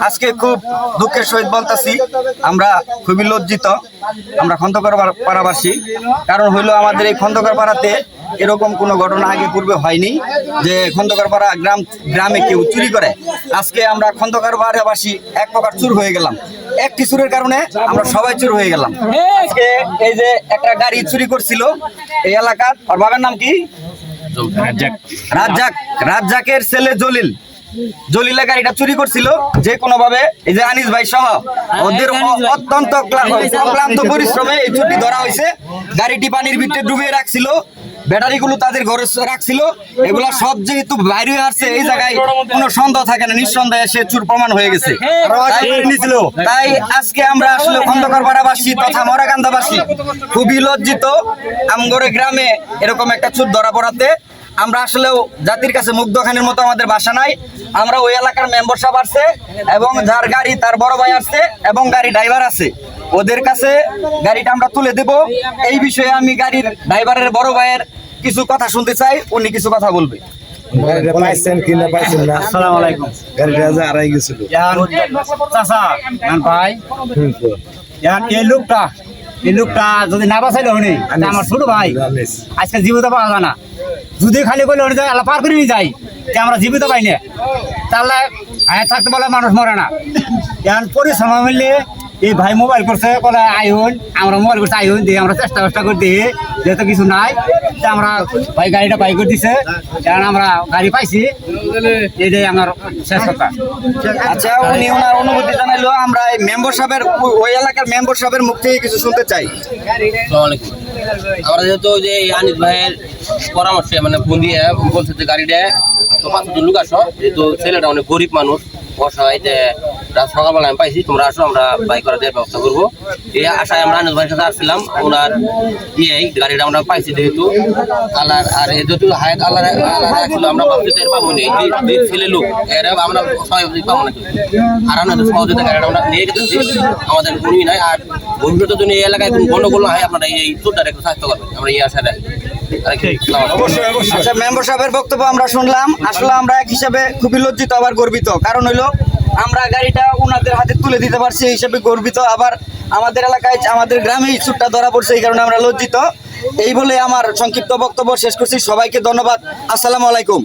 আজকে খুব দুঃখের সহিত বলতেছি আমরা খুবই লজ্জিত আমরা খন্দকার পাড়া- পাড়াবাসী। কারণ হইল আমাদের এই খন্দকার পাড়াতে এরকম কোনো ঘটনা আগে পূর্বে হয়নি যে খন্দকার পাড়া গ্রাম গ্রামে কেউ চুরি করে। আজকে আমরা খন্দকার পাড়াবাসী এক প্রকার চুর হয়ে গেলাম। একটি চুরের কারণে আমরা সবাই চুর হয়ে গেলাম। আজকে এই যে একটা গাড়ি চুরি করছিল এই এলাকার আর বাবার নাম কি? রাজ্জাক। রাজ্জাকের ছেলে জলিল। জলিলা গাড়িটা চুরি করছিল যে কোনো ভাবে এই যে আনিস ভাই সহ ওদের অত্যন্ত ক্লা- অক্লান্ত পরিশ্রমে এই চুরি ধরা হয়েছে। গাড়িটি পানির ভিতরে ডুবিয়ে রাখছিল ব্যাটারি গুলো তাদের ঘরে রাখছিল। এগুলা সব যেহেতু বাইরে আসছে এই জায়গায় কোনো সন্দেহ থাকে না নিঃসন্দেহে সে চুর প্রমাণ হয়ে গেছে। তাই- তাই আজকে আমরা আসলে খন্দকার পাড়াবাসী তথা মরাকান্দাবাসী খুবই লজ্জিত। আমগরে গ্রামে এরকম একটা চুর ধরা পড়াতে আমরা আসলেও জাতির কাছে মুগ্ধখানের মতো আমাদের বাসা নাই। আমরা ওই এলাকার মেম্বার সাহেব আসছে এবং যার গাড়ি তার বড় ভাই আসছে এবং গাড়ি ড্রাইভার আছে। ওদের কাছে গাড়িটা আমরা তুলে দেব। এই বিষয়ে আমি গাড়ির ড্রাইভারের বড় ভাইয়ের কিছু কথা শুনতে চাই উনি কিছু কথা বলবে। গাড়িটা পাইছেন কিনা পাইছেন না? আসসালামু আলাইকুম। গাড়িটা যে আড়াই গেছিল। চাচা ভাই। এই লোকটা এই লোকটা যদি না বাঁচাইলে আমার ছোট ভাই। আজকে জীবিত পাওয়া যায় না। যদি খালি করলে হনি যায় আল্লাহ পার করে নিয়ে যাই তা আমরা জীবিত পাই না। তাহলে আয় থাকতে বলে মানুষ মরে না। এখন পরিশ্রম মিললে এই ভাই মোবাইল করছে বলে আই আইন আমরা মোবাইল করছে আই আইন দিয়ে আমরা চেষ্টা চেষ্টা করে দিই যেহেতু কিছু নাই তা আমরা ভাই গাড়িটা বাই করে দিছে এখন আমরা গাড়ি পাইছি এটাই আমার শেষ কথা। আচ্ছা উনি ওনার অনুমতি জানাইলো আমরা এই মেম্বার সাহেবের ওই এলাকার মেম্বার সাহেবের মুখ থেকে কিছু শুনতে চাই। আসসালামু আলাইকুম। আমরা যেহেতু যে আনিস ভাইয়ের পরামর্শে মানে ফোন বলছে যে গাড়িটা, তো পাঁচজন লোক আসো, যেহেতু ছেলেটা অনেক গরিব মানুষ অসহায় রাত সকালবেলা আমি পাইছি তোমরা আসো আমরা বাইক করে দেওয়ার ব্যবস্থা করব। এই আশায় আমরা আনিস ভাইয়ের সাথে আসছিলাম ওনার ইয়ে গাড়িটা আমরা পাইছি যেহেতু। আল্লাহ আর এ যেহেতু হায়াত আল্লাহ আল্লাহ আমরা ভাবছি টের পাবো নি এই ছেলে লোক এরা আমরা সবাই পাবো না আর আমরা সহযোগিতা গাড়িটা আমরা নিয়ে গেছি আমাদের উনি নাই আর ভবিষ্যতে যদি এই এলাকায় কোনো গন্ডগোল না হয় আপনারা এই চোরটার একটু স্বাস্থ্য করবেন আমরা এই আশা রাখি। অবশ্যই। আচ্ছা মেম্বার সাহেবের বক্তব্য আমরা শুনলাম আসলে আমরা এক হিসাবে খুবই লজ্জিত আবার গর্বিত। কারণ হইল আমরা গাড়িটা ওনাদের হাতে তুলে দিতে পারছি, এই হিসাবে গর্বিত। আবার আমাদের এলাকায়, আমাদের গ্রামে ছুটটা ধরা পড়ছে, এই কারণে আমরা লজ্জিত। এই বলে আমার সংক্ষিপ্ত বক্তব্য শেষ করছি। সবাইকে ধন্যবাদ। আসসালামু আলাইকুম।